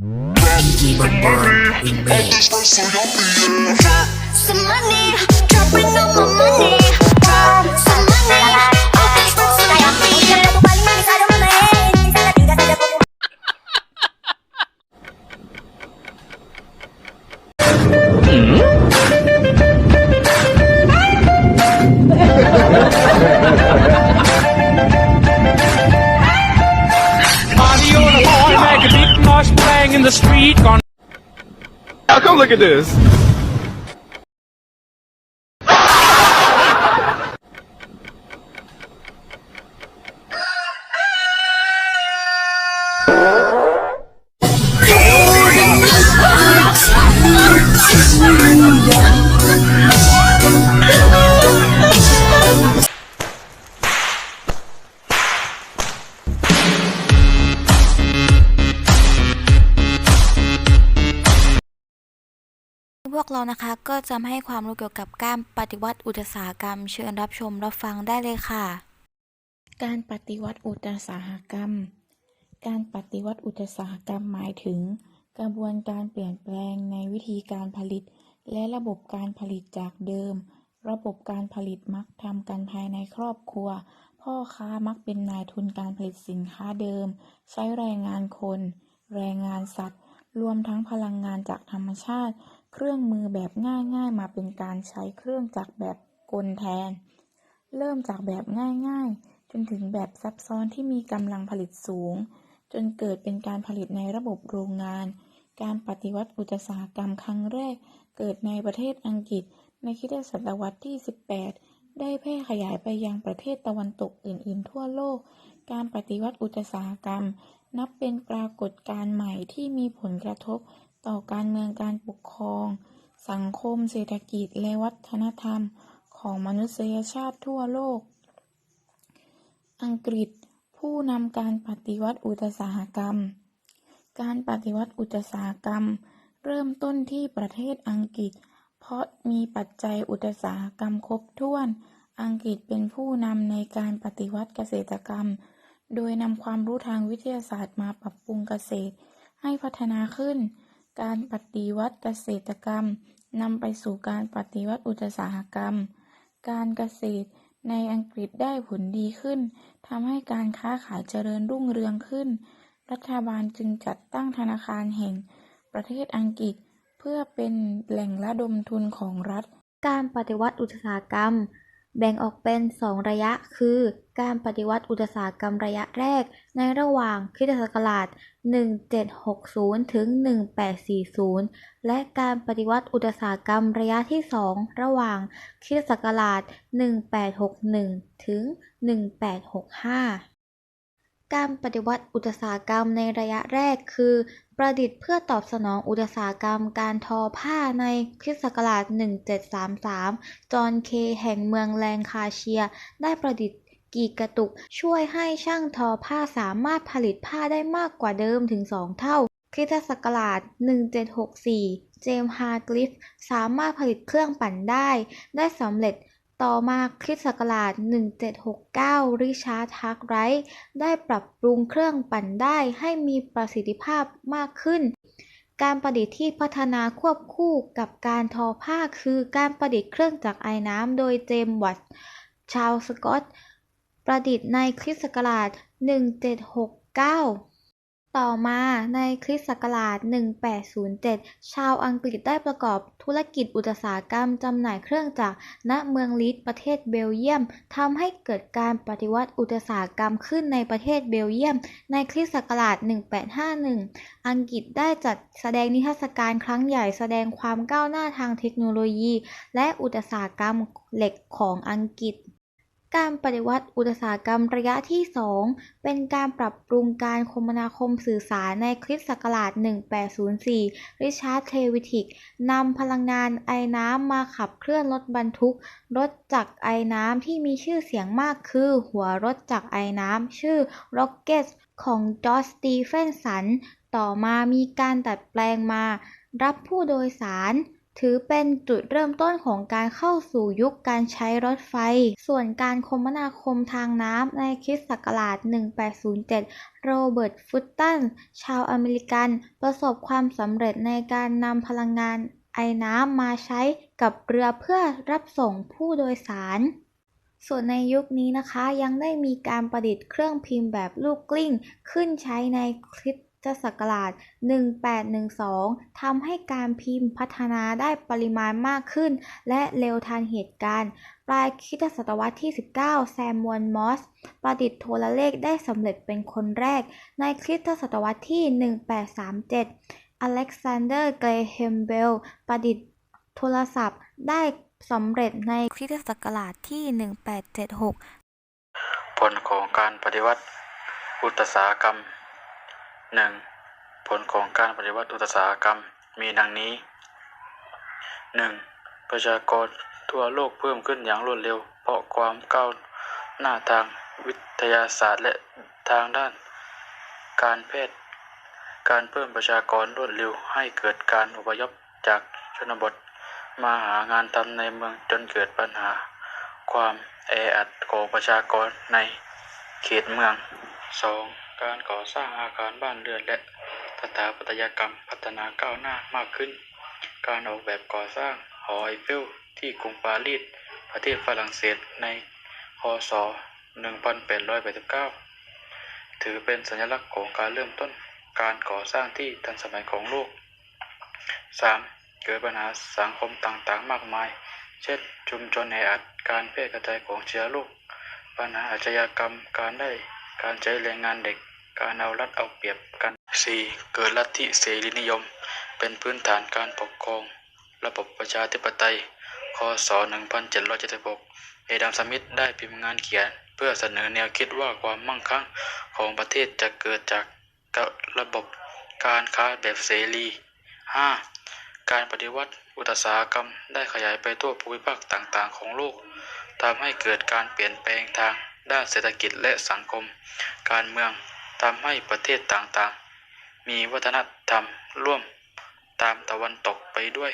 I'm this rice so yummy, yeah. Drop some money, dropping all my money. The street. Gonna Now come look at this. พวกเรานะคะก็จะให้ความรู้เกี่ยวกับการปฏิวัติอุตสาหกรรม เชิญรับชมรับฟังได้เลยค่ะ การปฏิวัติอุตสาหกรรม การปฏิวัติอุตสาหกรรมหมายถึง กระบวนการเปลี่ยนแปลงในวิธีการผลิต และระบบการผลิตจากเดิม ระบบการผลิตมักทำกันภายในครอบครัว พ่อค้ามักเป็นนายทุนการผลิตสินค้าเดิม ใช้แรงงานคน แรงงานสัตว์ รวมทั้งพลังงานจากธรรมชาติ เครื่องมือแบบง่ายๆ มาเป็นการใช้เครื่องจักรแบบกลแทน เริ่มจากแบบง่ายๆ จนถึงแบบซับซ้อนที่มีกำลังผลิตสูง จนเกิดเป็นการผลิตในระบบโรงงาน การปฏิวัติอุตสาหกรรมครั้งแรก เกิดในประเทศอังกฤษ ในคริสตศตวรรษที่ 18 ได้แพร่ขยายไปยังประเทศตะวันตกอื่น ๆ ทั่วโลก การปฏิวัติอุตสาหกรรม นับเป็นปรากฏการณ์ใหม่ที่มีผลกระทบ ต่อการเมืองการปกครอง สังคมเศรษฐกิจและวัฒนธรรมของมนุษยชาติทั่วโลก อังกฤษผู้นำการปฏิวัติอุตสาหกรรม การปฏิวัติอุตสาหกรรม เริ่มต้นที่ประเทศอังกฤษ เพราะมีปัจจัยอุตสาหกรรมครบถ้วน อังกฤษเป็นผู้นำในการปฏิวัติเกษตรกรรม โดยนำความรู้ทางวิทยาศาสตร์มาปรับปรุงเกษตรให้พัฒนาขึ้น การปฏิวัติเกษตรกรรมนำไปสู่การปฏิวัติอุตสาหกรรม การเกษตรในอังกฤษได้ผลดีขึ้นทำให้การค้าขายเจริญรุ่งเรืองขึ้น รัฐบาลจึงจัดตั้งธนาคารแห่งประเทศอังกฤษ เพื่อเป็นแหล่งระดมทุนของรัฐ การปฏิวัติอุตสาหกรรม แบ่งออกเป็น 2 ระยะ คือ การปฏิวัติอุตสาหกรรมระยะแรก ในระหว่างคริสตศักราช 1760 ถึง 1840 และการปฏิวัติอุตสาหกรรมระยะที่ 2 ระหว่างคริสตศักราช 1861 ถึง 1865 การปฏิวัติอุตสาหกรรมในระยะแรกคือ ประดิษฐ์เพื่อตอบสนองอุตสาหกรรมการทอผ้าในคริสต์ศักราช 1733 จอห์นเคแห่งเมืองแลงคาเชีย ได้ประดิษฐ์กีกระตุก ช่วยให้ช่างทอผ้าสามารถผลิตผ้าได้มากกว่าเดิมถึง 2 เท่า คริสตศักราช 1764 เจมส์ฮาร์กลิฟ สามารถผลิตเครื่องปั่นได้ ได้สำเร็จ ต่อมาคริสตศักราช 1769 ริชาร์ดฮักไรท์ได้ปรับปรุงเครื่องปั่นได้ให้มีประสิทธิภาพมากขึ้น การประดิษฐ์ที่พัฒนาควบคู่กับการทอผ้าคือการประดิษฐ์เครื่องจักรไอ้น้ำโดยเจมส์วัตต์ชาวสกอต ประดิษฐ์ในคริสตศักราช 1769 ต่อมาในคริสตศักราช 1807 ชาวอังกฤษได้ประกอบธุรกิจอุตสาหกรรมจำหน่ายเครื่องจักรณเมืองลีดส์ประเทศเบลเยียมทำให้เกิดการปฏิวัติอุตสาหกรรมขึ้นในประเทศเบลเยียม ในคริสตศักราช 1851 อังกฤษได้จัดแสดงนิทรรศการครั้งใหญ่แสดงความก้าวหน้าทางเทคโนโลยี และอุตสาหกรรมเหล็กของอังกฤษ การปฏิวัติอุตสาหกรรมระยะที่ 2 เป็นการปรับปรุงการคมนาคมสื่อสารในคริสตศักราช 1804 ริชาร์ด เทวิทิกนำพลังงานไอน้ำมาขับเคลื่อนรถบรรทุก รถจักรไอน้ำที่มีชื่อเสียงมากคือหัวรถจักรไอน้ำ ชื่อ Rocket ของจอร์จสตีเฟนสัน ต่อมามีการดัดแปลงมา รับผู้โดยสาร ถือเป็นจุดเริ่มต้นของการเข้าสู่ยุคการใช้รถไฟ ส่วนการคมนาคมทางน้ำในคริสตศักราช 1807 โรเบิร์ต ฟุตตัน ชาวอเมริกัน ประสบความสำเร็จในการนำพลังงานไอน้ำมาใช้กับเรือเพื่อรับส่งผู้โดยสาร ส่วนในยุคนี้นะคะยังได้มีการประดิษฐ์เครื่องพิมพ์แบบลูกกลิ้ง ขึ้นใช้ในคริส ตศักราช 1812 ทำให้การพิมพ์พัฒนาได้ปริมาณมากขึ้น และเร็วทันเหตุการณ์ ปลายคริสตศตวรรษที่ 19 แซมมวลมอส ประดิษฐ์โทรเลขได้สำเร็จเป็นคนแรก ในคริสตศตวรรษที่ 1837 อเล็กซานเดอร์เกรแฮมเบล ประดิษฐ์โทรศัพท์ได้สำเร็จในคริสตศักราชที่ 1876 ผลของการปฏิวัติอุตสาหกรรม หนึ่งผลของการปฏิวัติอุตสาหกรรมมีดังนี้หนึ่งประชากรทั่วโลกเพิ่มขึ้นอย่างรวดเร็ว เพราะความก้าวหน้าทางวิทยาศาสตร์และทางด้าน การแพทย์ การเพิ่มประชากรรวดเร็วให้เกิดการอพยพจากชนบท มาหางานทำในเมืองจนเกิดปัญหา ความแออัดของประชากรในเขตเมือง 2. การก่อสร้างอาคารบ้านเรือนและสถาปัตยกรรมพัฒนาก้าวหน้ามากขึ้น การออกแบบก่อสร้างหอไอเฟลที่กรุงปารีสประเทศฝรั่งเศสในคศ1889 ถือเป็นสัญลักษณ์ของการเริ่มต้นการก่อสร้างที่ทันสมัยของโลก 3. เกิดปัญหาสังคมต่างๆ มากมาย เช่น ชุมชนแออัด การแพร่กระจายของเชื้อโรค ปัญหาอาชญากรรม การได้ การใช้แรงงานเด็ก การเอารัดเอาเปรียบกัน 4. เกิดลัทธิเสรีนิยม เป็นพื้นฐานการปกครอง ระบบประชาธิปไตยคศ1776เอดัมสมิธได้พิมพ์งานเขียน เพื่อเสนอแนวคิดว่าความมั่งคั่งของประเทศจะเกิดจากระบบการค้าแบบเสรี 5. การปฏิวัติอุตสาหกรรมได้ขยายไปทั่วภูมิภาคต่างๆ ของโลกทำให้เกิดการเปลี่ยนแปลงทางด้านเศรษฐกิจและสังคม การเมือง ทำให้ประเทศต่างๆ มีวัฒนธรรมร่วมตามตะวันตกไปด้วย